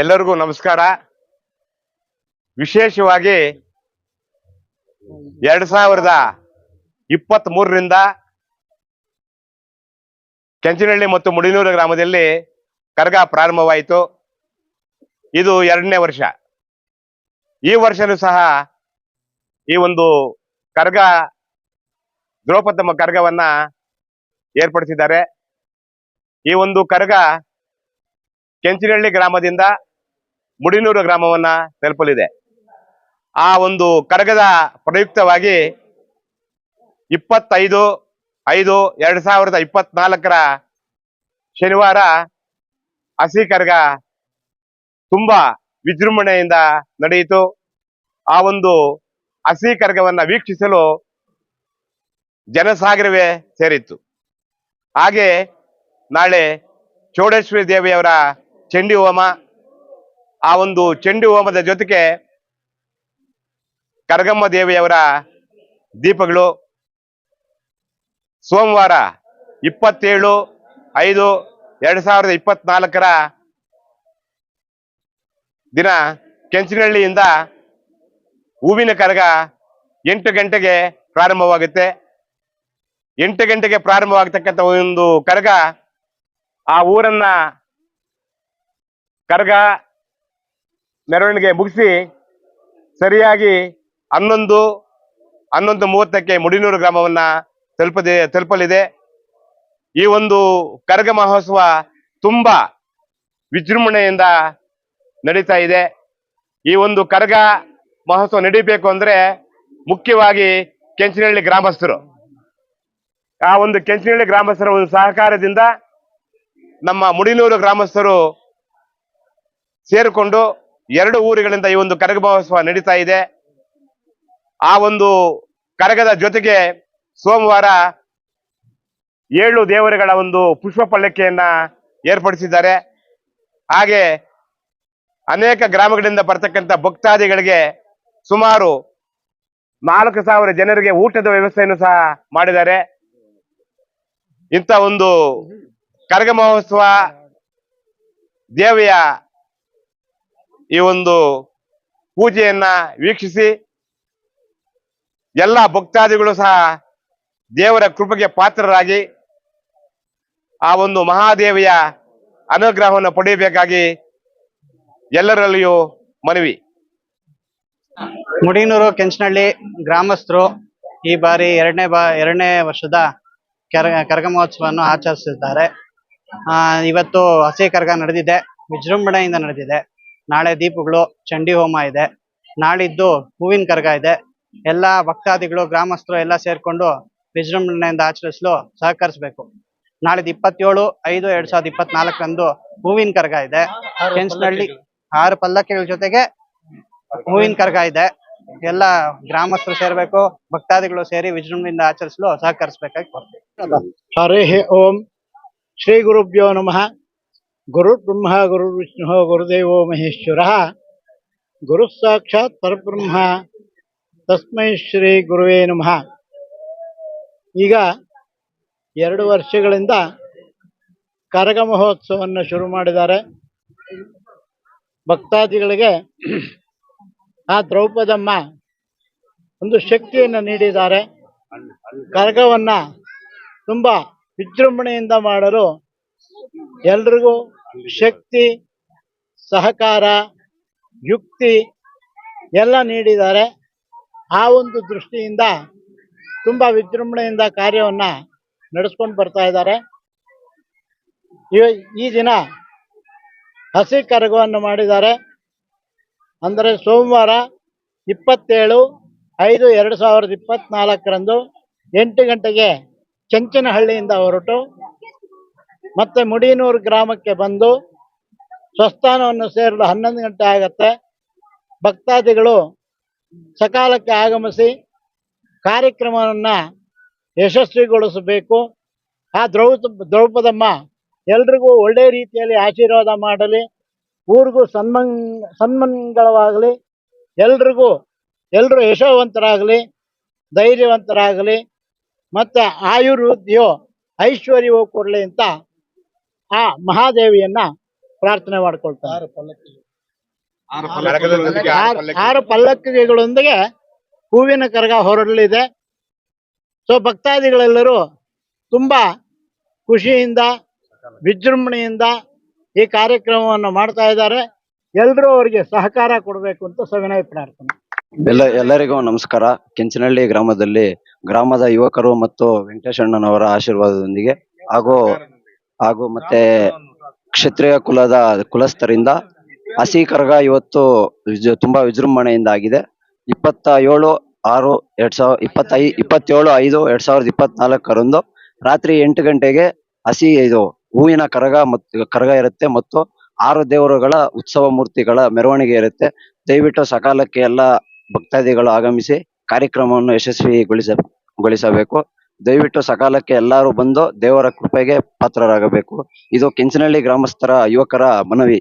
ಎಲ್ಲರಿಗೂ ನಮಸ್ಕಾರ. ವಿಶೇಷವಾಗಿ ಎರಡ್ ಸಾವಿರದ ಇಪ್ಪತ್ತ್ ಮೂರರಿಂದ ಕೆಂಚನಹಳ್ಳಿ ಮತ್ತು ಮುಡಿನೂರು ಗ್ರಾಮದಲ್ಲಿ ಕರ್ಗ ಪ್ರಾರಂಭವಾಯಿತು. ಇದು ಎರಡನೇ ವರ್ಷ. ಈ ವರ್ಷನೂ ಸಹ ಈ ಒಂದು ಕರ್ಗ ದ್ರೌಪದಮ್ಮ ಕರ್ಗವನ್ನ ಏರ್ಪಡಿಸಿದ್ದಾರೆ. ಈ ಒಂದು ಕರ್ಗ ಕೆಂಚಿನಹಳ್ಳಿ ಗ್ರಾಮದಿಂದ ಮುಡಿನೂರು ಗ್ರಾಮವನ್ನ ತಲುಪಲಿದೆ ಆ ಒಂದು ಕರಗದ ಪ್ರಯುಕ್ತವಾಗಿ ಇಪ್ಪತ್ತೈದು, ಐದು, ಎರಡ್ ಸಾವಿರದ ಇಪ್ಪತ್ನಾಲ್ಕರ ಶನಿವಾರ ಹಸಿ ಕರ್ಗ ತುಂಬಾ ವಿಜೃಂಭಣೆಯಿಂದ ನಡೆಯಿತು. ಆ ಒಂದು ಹಸಿ ಕರ್ಗವನ್ನ ವೀಕ್ಷಿಸಲು ಜನಸಾಗರವೇ ಸೇರಿತ್ತು. ಹಾಗೆ ನಾಳೆ ಚೌಡೇಶ್ವರಿ ದೇವಿಯವರ ಚಂಡಿ ಹೋಮ ಆ ಒಂದು ಚೆಂಡು ಹೋಮದ ಜೊತೆಗೆ ಕರಗಮ್ಮ ದೇವಿಯವರ ದೀಪಗಳು. ಸೋಮವಾರ ಇಪ್ಪತ್ತೇಳು ಐದು ಎರಡ್ ಸಾವಿರದ ಇಪ್ಪತ್ನಾಲ್ಕರ ದಿನ ಕೆಂಚಿನಹಳ್ಳಿಯಿಂದ ಹೂವಿನ ಕರಗ ಎಂಟು ಗಂಟೆಗೆ ಪ್ರಾರಂಭವಾಗುತ್ತೆ. ಎಂಟು ಗಂಟೆಗೆ ಪ್ರಾರಂಭವಾಗತಕ್ಕಂಥ ಒಂದು ಕರಗ ಆ ಊರನ್ನ ಕರಗ ಮೆರವಣಿಗೆ ಮುಗಿಸಿ ಸರಿಯಾಗಿ ಹನ್ನೊಂದು ಹನ್ನೊಂದು ಮೂವತ್ತಕ್ಕೆ ಮುಡಿನೂರು ಗ್ರಾಮವನ್ನ ತಲುಪದೆ, ತಲುಪಲಿದೆ. ಈ ಒಂದು ಕರಗ ಮಹೋತ್ಸವ ತುಂಬಾ ವಿಜೃಂಭಣೆಯಿಂದ ನಡೀತಾ ಇದೆ. ಈ ಒಂದು ಕರಗ ಮಹೋತ್ಸವ ನಡೀಬೇಕು ಅಂದ್ರೆ ಮುಖ್ಯವಾಗಿ ಕೆಂಚನಹಳ್ಳಿ ಗ್ರಾಮಸ್ಥರು. ಆ ಒಂದು ಕೆಂಚನಹಳ್ಳಿ ಗ್ರಾಮಸ್ಥರ ಒಂದು ಸಹಕಾರದಿಂದ ನಮ್ಮ ಮುಡಿನೂರು ಗ್ರಾಮಸ್ಥರು ಸೇರಿಕೊಂಡು ಎರಡು ಊರುಗಳಿಂದ ಈ ಒಂದು ಕರಗ ಮಹೋತ್ಸವ ನಡೀತಾ ಇದೆ. ಆ ಒಂದು ಕರಗದ ಜೊತೆಗೆ ಸೋಮವಾರ ಏಳು ದೇವರುಗಳ ಒಂದು ಪುಷ್ಪ ಪಲ್ಲಕ್ಕಿಯನ್ನ ಏರ್ಪಡಿಸಿದ್ದಾರೆ. ಹಾಗೆ ಅನೇಕ ಗ್ರಾಮಗಳಿಂದ ಬರ್ತಕ್ಕಂಥ ಭಕ್ತಾದಿಗಳಿಗೆ ಸುಮಾರು ನಾಲ್ಕು ಸಾವಿರ ಜನರಿಗೆ ಊಟದ ವ್ಯವಸ್ಥೆಯನ್ನು ಸಹ ಮಾಡಿದ್ದಾರೆ. ಇಂಥ ಒಂದು ಕರಗ ಮಹೋತ್ಸವ ದೇವಿಯ ಈ ಒಂದು ಪೂಜೆಯನ್ನ ವೀಕ್ಷಿಸಿ ಎಲ್ಲ ಭಕ್ತಾದಿಗಳು ಸಹ ದೇವರ ಕೃಪೆಗೆ ಪಾತ್ರರಾಗಿ ಆ ಒಂದು ಮಹಾದೇವಿಯ ಅನುಗ್ರಹವನ್ನು ಪಡೆಯಬೇಕಾಗಿ ಎಲ್ಲರಲ್ಲಿಯೂ ಮನವಿ. ಮುಡಿನೂರು ಕೆಂಚನಹಳ್ಳಿ ಗ್ರಾಮಸ್ಥರು ಈ ಬಾರಿ ಎರಡನೇ ಬಾ ಎರಡನೇ ವರ್ಷದ ಕರ ಕರಗ ಮಹೋತ್ಸವವನ್ನು ಆಚರಿಸಿದ್ದಾರೆ. ಆ, ಇವತ್ತು ಹಸಿ ಕರಗ ನಡೆದಿದೆ ವಿಜೃಂಭಣೆಯಿಂದ ನಡೆದಿದೆ. ನಾಳೆ ದೀಪಗಳು ಚಂಡಿ ಹೋಮ ಇದೆ. ನಾಳಿದ್ದು ಹೂವಿನ ಕರ್ಗ ಇದೆ. ಎಲ್ಲ ಭಕ್ತಾದಿಗಳು ಗ್ರಾಮಸ್ಥರು ಎಲ್ಲ ಸೇರ್ಕೊಂಡು ವಿಜೃಂಭಣೆಯಿಂದ ಆಚರಿಸಲು ಸಹಕರಿಸಬೇಕು. ನಾಳಿದ್ದು ಇಪ್ಪತ್ತೇಳು ಐದು ಎರಡ್ ಸಾವಿರದ ಇಪ್ಪತ್ನಾಲ್ಕರಂದು ಹೂವಿನ ಕರ್ಗ ಇದೆ. ಕೆಂಚನಹಳ್ಳಿ ಆರು ಪಲ್ಲಕ್ಕಿಗಳ ಜೊತೆಗೆ ಹೂವಿನ ಕರ್ಗ ಇದೆ. ಎಲ್ಲ ಗ್ರಾಮಸ್ಥರು ಸೇರ್ಬೇಕು ಭಕ್ತಾದಿಗಳು ಸೇರಿ ವಿಜೃಂಭಣೆಯಿಂದ ಆಚರಿಸಲು ಸಹಕರಿಸಬೇಕಾಗಿ ಹರೇ ಹರಿಃ ಓಂ ಶ್ರೀ ಗುರುಭ್ಯೋ ನಮಃ. ಗುರು ಬ್ರಹ್ಮ ಗುರು ವಿಷ್ಣು ಗುರುದೇವೋ ಮಹೇಶ್ವರ ಗುರು ಸಾಕ್ಷಾತ್ ಪರಬ್ರಹ್ಮ ತಸ್ಮೈ ಶ್ರೀ ಗುರುವೇ ನಮಃ ಈಗ ಎರಡು ವರ್ಷಗಳಿಂದ ಕರಗ ಮಹೋತ್ಸವವನ್ನು ಶುರು ಮಾಡಿದ್ದಾರೆ. ಭಕ್ತಾದಿಗಳಿಗೆ ಆ ದ್ರೌಪದಮ್ಮ ಒಂದು ಶಕ್ತಿಯನ್ನು ನೀಡಿದ್ದಾರೆ. ಕರಗವನ್ನು ತುಂಬ ವಿಜೃಂಭಣೆಯಿಂದ ಮಾಡಲು ಎಲ್ರಿಗೂ ಶಕ್ತಿ, ಸಹಕಾರ, ಯುಕ್ತಿ ಎಲ್ಲ ನೀಡಿದ್ದಾರೆ. ಆ ಒಂದು ದೃಷ್ಟಿಯಿಂದ ತುಂಬ ವಿಜೃಂಭಣೆಯಿಂದ ಕಾರ್ಯವನ್ನು ನಡೆಸ್ಕೊಂಡು ಬರ್ತಾ ಇದ್ದಾರೆ. ಈ- ದಿನ ಹಸಿ ಕರಗವನ್ನು ಮಾಡಿದ್ದಾರೆ. ಅಂದರೆ ಸೋಮವಾರ ಇಪ್ಪತ್ತೇಳು ಐದು ಎರಡು ಸಾವಿರದ ಇಪ್ಪತ್ತ್ನಾಲ್ಕರಂದು ಎಂಟು ಗಂಟೆಗೆ ಚಂಚನಹಳ್ಳಿಯಿಂದ ಹೊರಟು ಮತ್ತೆ ಮುಡಿನೂರು ಗ್ರಾಮಕ್ಕೆ ಬಂದು ಸ್ವಸ್ಥಾನವನ್ನು ಸೇರಲು ಹನ್ನೊಂದು ಗಂಟೆ ಆಗತ್ತೆ. ಭಕ್ತಾದಿಗಳು ಸಕಾಲಕ್ಕೆ ಆಗಮಿಸಿ ಕಾರ್ಯಕ್ರಮವನ್ನು ಯಶಸ್ವಿಗೊಳಿಸಬೇಕು. ಆ ದ್ರೌ ದ್ರೌಪದಮ್ಮ ಎಲ್ರಿಗೂ ಒಳ್ಳೆ ರೀತಿಯಲ್ಲಿ ಆಶೀರ್ವಾದ ಮಾಡಲಿ. ಊರಿಗೂ ಸನ್ಮನ್ ಸನ್ಮಂಗಳವಾಗಲಿ. ಎಲ್ರಿಗೂ ಎಲ್ಲರೂ ಯಶವಂತರಾಗಲಿ, ಧೈರ್ಯವಂತರಾಗಲಿ. ಮತ್ತೆ ಆಯುರ್ವೃದ್ಧಿಯೋ ಐಶ್ವರ್ಯವೋ ಕೊಡಲಿ ಅಂತ ಆ ಮಹಾದೇವಿಯನ್ನ ಪ್ರಾರ್ಥನೆ ಮಾಡ್ಕೊಳ್ತಾರೆ ಆರು ಪಲ್ಲಕ್ಕಿಗಳೊಂದಿಗೆ ಹೂವಿನ ಕರಗ ಹೊರಡಲಿದೆ. ಸೊ ಭಕ್ತಾದಿಗಳೆಲ್ಲರೂ ತುಂಬಾ ಖುಷಿಯಿಂದ ವಿಜೃಂಭಣೆಯಿಂದ ಈ ಕಾರ್ಯಕ್ರಮವನ್ನು ಮಾಡ್ತಾ ಇದ್ದಾರೆ. ಎಲ್ಲರೂ ಅವರಿಗೆ ಸಹಕಾರ ಕೊಡಬೇಕು ಅಂತ ಸವಿನಯ ಪ್ರಾರ್ಥನೆ. ಎಲ್ಲ ಎಲ್ಲರಿಗೂ ನಮಸ್ಕಾರ. ಕೆಂಚನಹಳ್ಳಿ ಗ್ರಾಮದಲ್ಲಿ ಗ್ರಾಮದ ಯುವಕರು ಮತ್ತು ವೆಂಕಟೇಶಣ್ಣನವರ ಆಶೀರ್ವಾದದೊಂದಿಗೆ ಹಾಗೂ ಹಾಗೂ ಮತ್ತೆ ಕ್ಷತ್ರಿಯ ಕುಲದ ಕುಲಸ್ಥರಿಂದ ಹಸಿ ಕರಗ ಇವತ್ತು ವಿಜ- ತುಂಬಾ ವಿಜೃಂಭಣೆಯಿಂದ ಆಗಿದೆ ಇಪ್ಪತ್ತ ಏಳು ಆರು ಎರಡ್ ಸಾವಿರ ಇಪ್ಪತ್ತೈ ಇಪ್ಪತ್ತೇಳು ಐದು ಎರಡ್ ಸಾವಿರದ ಇಪ್ಪತ್ನಾಲ್ಕರಂದು ರಾತ್ರಿ ಎಂಟು ಗಂಟೆಗೆ ಹಸಿ ಇದು ಹೂವಿನ ಕರಗ ಮತ್ತು ಕರಗ ಇರುತ್ತೆ ಮತ್ತು ಆರು ದೇವರುಗಳ ಉತ್ಸವ ಮೂರ್ತಿಗಳ ಮೆರವಣಿಗೆ ಇರುತ್ತೆ. ದಯವಿಟ್ಟು ಸಕಾಲಕ್ಕೆ ಎಲ್ಲ ಭಕ್ತಾದಿಗಳು ಆಗಮಿಸಿ ಕಾರ್ಯಕ್ರಮವನ್ನು ಯಶಸ್ವಿಗೊಳಿಸ ಗೊಳಿಸಬೇಕು. ದಯವಿಟ್ಟು ಸಕಾಲಕ್ಕೆ ಎಲ್ಲರೂ ಬಂದು ದೇವರ ಕೃಪೆಗೆ ಪಾತ್ರರಾಗಬೇಕು. ಇದು ಕೆಂಚನಹಳ್ಳಿ ಗ್ರಾಮಸ್ಥರ ಯುವಕರ ಮನವಿ.